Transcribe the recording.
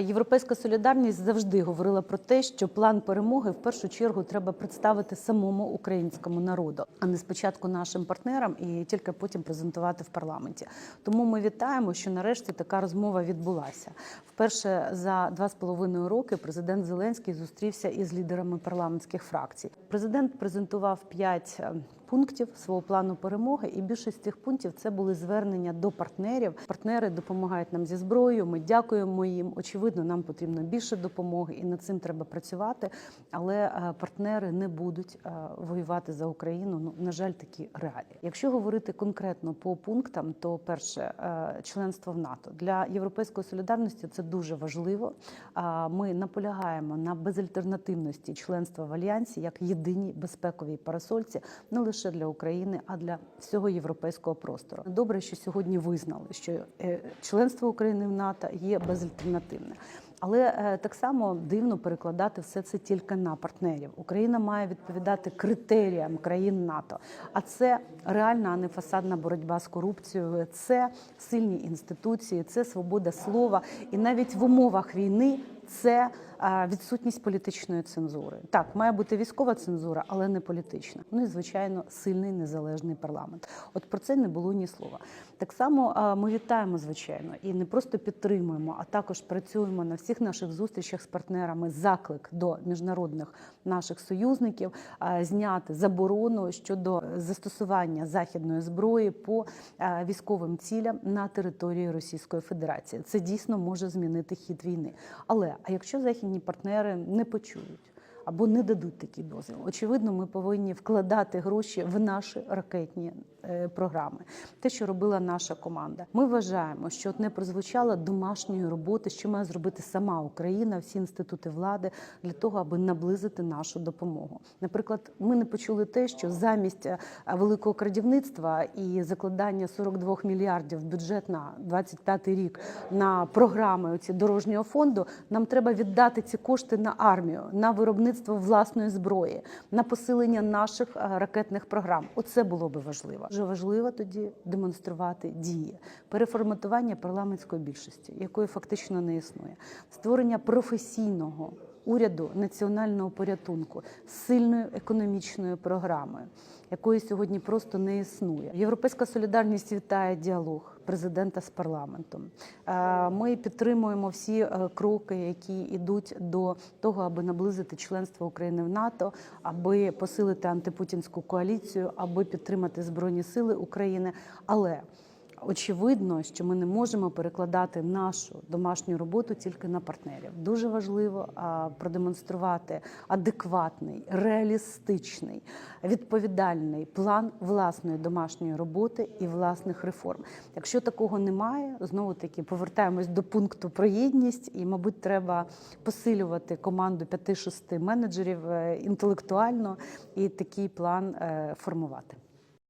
Європейська солідарність завжди говорила про те, що план перемоги в першу чергу треба представити самому українському народу, а не спочатку нашим партнерам і тільки потім презентувати в парламенті. Тому ми вітаємо, що нарешті така розмова відбулася. Вперше за два з половиною роки президент Зеленський зустрівся із лідерами парламентських фракцій. Президент презентував п'ять е, пунктів свого плану перемоги, і більшість цих пунктів це були звернення до партнерів. Партнери допомагають нам зі зброєю. Ми дякуємо їм. Очевидно, нам потрібно більше допомоги, і над цим треба працювати. Але е, партнери не будуть е, воювати за Україну. Ну на жаль, такі реалії. Якщо говорити конкретно по пунктам, то перше е, членство в НАТО для європейської солідарності це дуже важливо. Ми наполягаємо на безальтернативності членства в альянсі як єдиній безпековій парасольці, не лише для України, а для всього європейського простору. Добре, що сьогодні визнали, що членство України в НАТО є безальтернативне. Але е, так само дивно перекладати все це тільки на партнерів. Україна має відповідати критеріям країн НАТО. А це реальна, а не фасадна боротьба з корупцією, це сильні інституції, це свобода слова. І навіть в умовах війни це е, відсутність політичної цензури. Так, має бути військова цензура, але не політична. Ну і звичайно, сильний незалежний парламент. От про це не було ні слова. Так само е, ми вітаємо, звичайно, і не просто підтримуємо, а також працюємо на всіх наших зустрічах з партнерами. Заклик до міжнародних наших союзників е, зняти заборону щодо застосування західної зброї по військовим цілям на території Російської Федерації. Це дійсно може змінити хід війни. Але а якщо західні партнери не почують? Або не дадуть такий дозвіл. Очевидно, ми повинні вкладати гроші в наші ракетні е, програми. Те, що робила наша команда. Ми вважаємо, що от не прозвучало домашньої роботи, що має зробити сама Україна, всі інститути влади для того, аби наблизити нашу допомогу. Наприклад, ми не почули те, що замість е, великого крадівництва і закладання 42 мільярдів бюджет на 25 рік на програми оці дорожнього фонду, нам треба віддати ці кошти на армію, на виробництво власної зброї, на посилення наших е, ракетних програм. Оце було би важливо. Дуже важливо тоді демонструвати дії, переформатування парламентської більшості, якої фактично не існує, створення професійного. Уряду національного порятунку сильною економічною програмою, якої сьогодні просто не існує. Європейська солідарність вітає діалог президента з парламентом. Е, Ми підтримуємо всі е, кроки, які йдуть до того, аби наблизити членство України в НАТО, аби посилити антипутінську коаліцію, аби підтримати збройні сили України. Але Очевидно, що ми не можемо перекладати нашу домашню роботу тільки на партнерів. Дуже важливо продемонструвати адекватний, реалістичний, відповідальний план власної домашньої роботи і власних реформ. Якщо такого немає, знову таки повертаємось до пункту про єдність, і, мабуть, треба посилювати команду 5-6 менеджерів е, інтелектуально і такий план е, формувати.